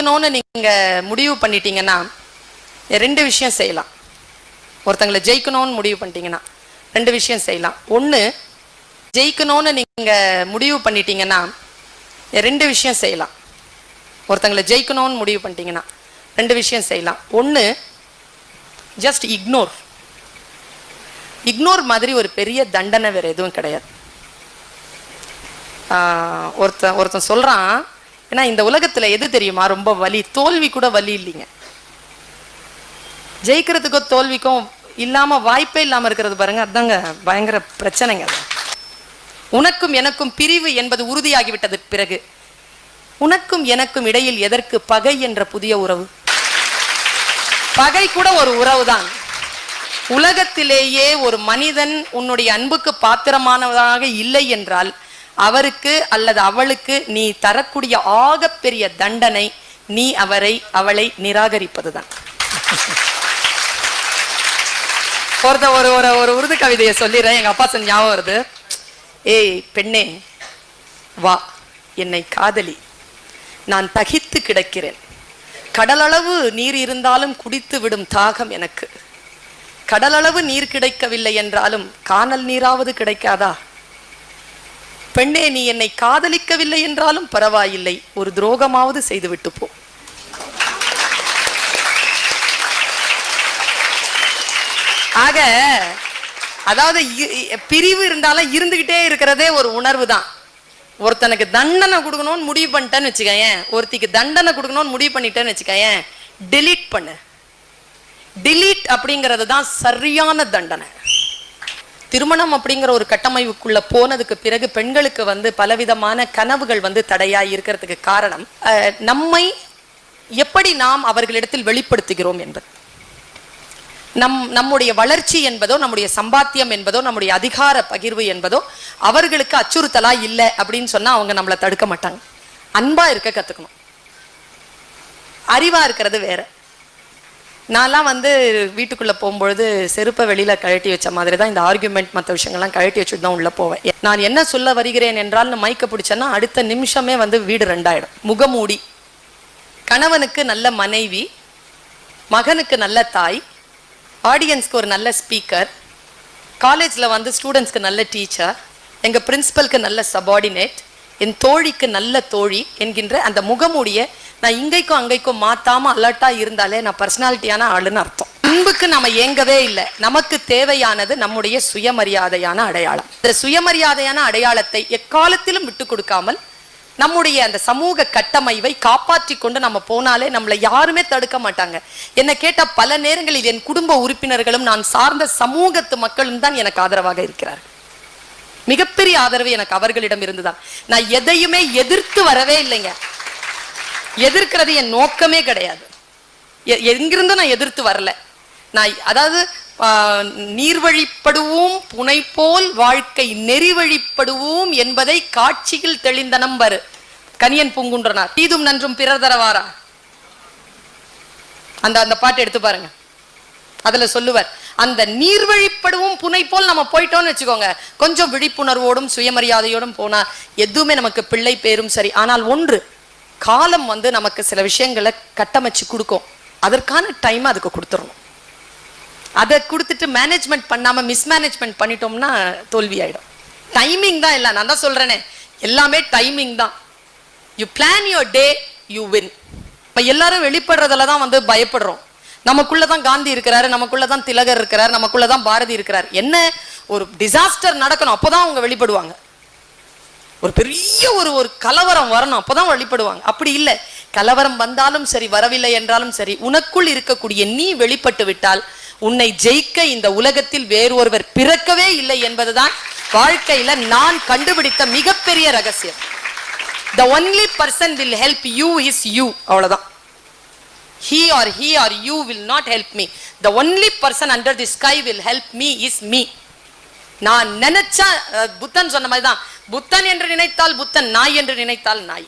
இருக்கணும்னு நீங்கள் முடிவு பண்ணிட்டீங்கன்னா ரெண்டு விஷயம் செய்யலாம். ஒருத்தங்களை ஜெயிக்கணும்னு முடிவு பண்ணிட்டீங்கன்னா ரெண்டு விஷயம் செய்யலாம். ஒன்று ஜெயிக்கணும்னு நீங்கள் முடிவு பண்ணிட்டீங்கன்னா ரெண்டு விஷயம் செய்யலாம். ஒருத்தங்களை ஜெயிக்கணும்னு முடிவு பண்ணிட்டீங்கன்னா ரெண்டு விஷயம் செய்யலாம். ஒன்று ஜஸ்ட் இக்னோர் இக்னோர் மாதிரி ஒரு பெரிய தண்டனை வேறு எதுவும் கிடையாது. ஆஹ் ஒருத்தன் ஒருத்தன் சொல்றான் ஏன்னா இந்த உலகத்துல எது தெரியுமா? ரொம்ப வலி. தோல்வி கூட வலி இல்லைங்க. ஜெயிக்கிறதுக்கும் தோல்விக்கும் இல்லாம வாய்ப்பே இல்லாம இருக்கிறது பாருங்க அதாங்க பயங்கர பிரச்சனைங்க உனக்கும் எனக்கும் பிரிவு என்பது உறுதியாகிவிட்டது பிறகு. உனக்கும் எனக்கும் இடையில் எதற்கு பகை என்ற புதிய உறவு? பகை கூட ஒரு உறவுதான். உலகத்திலேயே ஒரு மனிதன் உன்னுடைய அன்புக்கு பாத்திரமானவதாக இல்லை என்றால் அவருக்கு அல்லது அவளுக்கு நீ தரக்கூடிய ஆகப்பெரிய தண்டனை நீ அவரை அவளை நிராகரிப்பதுதான். ஒருத்த ஒரு ஒரு ஒரு உருது கவிதையை சொல்லிடுறேன். எங்க அப்பா சொன்ன ஞாபகம் வருது. ஏய் பெண்ணே வா என்னை காதலி. நான் தகித்து கிடக்கிறேன். கடலளவு நீர் இருந்தாலும் குடித்து விடும் தாகம் எனக்கு. கடலளவு நீர் கிடைக்கவில்லை என்றாலும் காணல் நீராவது கிடைக்காதா? பெண்ணே நீ என்னை காதலிக்கவில்லை என்றாலும் பரவாயில்லை. ஒரு துரோகமாவது செய்துவிட்டு போ. ஆக அதாவது இ- பிரிவு இருந்தாலும் இருந்துகிட்டே இருக்கிறதே ஒரு உணர்வு தான். ஒருத்தனுக்கு தண்டனை கொடுக்கணும்னு முடிவு பண்ணிட்டேன்னு வச்சுக்கேன் ஒருத்திக்கு தண்டனை கொடுக்கணும்னு முடிவு பண்ணிட்டேன்னு வச்சுக்கேன் டெலீட் பண்ணு. டிலீட் அப்படிங்கிறது தான் சரியான தண்டனை. திருமணம் அப்படிங்கிற ஒரு கட்டமைப்புக்குள்ள போனதுக்கு பிறகு பெண்களுக்கு வந்து பலவிதமான கனவுகள் வந்து தடையா இருக்கிறதுக்கு காரணம் நம்மை எப்படி நாம் அவர்களிடத்தில் வெளிப்படுத்துகிறோம் என்பது. நம் நம்முடைய வளர்ச்சி என்பதோ நம்முடைய சம்பாத்தியம் என்பதோ நம்முடைய அதிகார பகிர்வு என்பதோ அவர்களுக்கு அச்சுறுத்தலா இல்லை அப்படின்னு சொன்னா அவங்க நம்மளை தடுக்க மாட்டாங்க. அன்பா இருக்க கத்துக்கணும். அறிவா இருக்கிறது வேற. நான்லாம் வந்து வீட்டுக்குள்ளே போகும்பொழுது செருப்பை வெளியில் கழட்டி வச்ச மாதிரி தான் இந்த ஆர்குமெண்ட் மற்ற விஷயங்கள்லாம் கழட்டி வச்சுட்டு தான் உள்ளே போவேன். நான் என்ன சொல்ல வருகிறேன் என்றால் மைக்க பிடிச்சேன்னா அடுத்த நிமிஷமே வந்து வீடு ரெண்டாயிடும். முகமூடி கணவனுக்கு நல்ல மனைவி. மகனுக்கு நல்ல தாய். ஆடியன்ஸ்க்கு ஒரு நல்ல ஸ்பீக்கர் காலேஜில் வந்து ஸ்டூடெண்ட்ஸ்க்கு நல்ல டீச்சர் எங்கள் பிரின்ஸிபலுக்கு நல்ல சபார்டினேட் என் தோழிக்கு நல்ல தோழி என்கின்ற அந்த முகமூடியை நான் இங்கைக்கும் அங்கைக்கும் மாத்தாம அலர்ட்டா இருந்தாலே நான் பர்சனாலிட்டியான ஆளுன்னு அர்த்தம். அன்புக்கு நம்ம ஏங்கவே இல்லை. நமக்கு தேவையானது நம்முடைய சுயமரியாதையான அடையாளம். இந்த சுயமரியாதையான அடையாளத்தை எக்காலத்திலும் விட்டு கொடுக்காமல் நம்முடைய அந்த சமூக கட்டமைவை காப்பாற்றி கொண்டு நம்ம போனாலே நம்மளை யாருமே தடுக்க மாட்டாங்க. என்னை கேட்ட பல நேரங்களில் என் குடும்ப உறுப்பினர்களும் நான் சார்ந்த சமூகத்து மக்களும் தான் எனக்கு ஆதரவாக இருக்கிறார்கள். மிகப்பெரிய ஆதரவு எனக்கு அவர்களிடம் இருந்துதான். நான் எதையுமே எதிர்த்து வரவே இல்லைங்க. எதிர்க்கிறது என் நோக்கமே கிடையாது. எ- எங்கிருந்தும் நான் எதிர்த்து வரல. நான் அதாவது நீர்வழிப்படுவோம் புனை போல் வாழ்க்கை நெறிவழிப்படுவோம் என்பதை காட்சியில் தெளிந்த நம்பர். கனியன் பூங்குன்றனார். தீதும் நன்றும் பிறர் தரவாரா? அந்த அந்த பாட்டு எடுத்து பாருங்க. அதுல சொல்லுவார் அந்த நீர்வழிப்படுவும் புனை போல் நம்ம போயிட்டோம்னு வச்சுக்கோங்க. கொஞ்சம் விழிப்புணர்வோடும் சுயமரியாதையோடும் போனா எதுவுமே நமக்கு பிள்ளை பேரும் சரி. ஆனால் ஒன்று காலம் வந்து நமக்கு சில விஷயங்களை கட்டமைச்சு கொடுக்கும். அதற்கான டைம் அதுக்கு கொடுத்துடணும் அதை கொடுத்துட்டு மேனேஜ்மெண்ட் பண்ணாம மிஸ்மேனேஜ்மெண்ட் பண்ணிட்டோம்னா தோல்வி ஆயிடும். டைமிங் தான் இல்லை நான் தான் சொல்றேனே. எல்லாமே டைமிங் தான். You plan your day you win இப்போ எல்லாரும் வெளிப்படுறதுல தான் வந்து பயப்படுறோம். நமக்குள்ள தான் காந்தி இருக்கிறாரு நமக்குள்ள தான் திலகர் இருக்கிறார் நமக்குள்ள தான் பாரதி இருக்கிறார். என்ன ஒரு டிசாஸ்டர் நடக்கணும் அப்போதான் அவங்க வெளிப்படுவாங்க. ஒரு பெரிய ஒரு ஒரு கலவரம் வரணும் அப்பதான் வெளிப்படுவாங்க. அப்படி இல்லை. கலவரம் வந்தாலும் சரி வரவில்லை என்றாலும் சரி உனக்குள் இருக்கக்கூடிய நீ வெளிப்பட்டு விட்டால் உன்னை ஜெயிக்க இந்த உலகத்தில் வேறு ஒருவர் பிறக்கவே இல்லை என்பதுதான் வாழ்க்கையில நான் கண்டுபிடித்த மிகப்பெரிய ரகசியம். The only person will help you is you அவ்வளவுதான். He or he or you will not help me the only person under the sky will help me is me நான் நினைச்சா புத்தன் சொன்ன மாதிரி தான் புத்தன் என்று நினைத்தால் புத்தன் நாய் என்று நினைத்தால் நாய்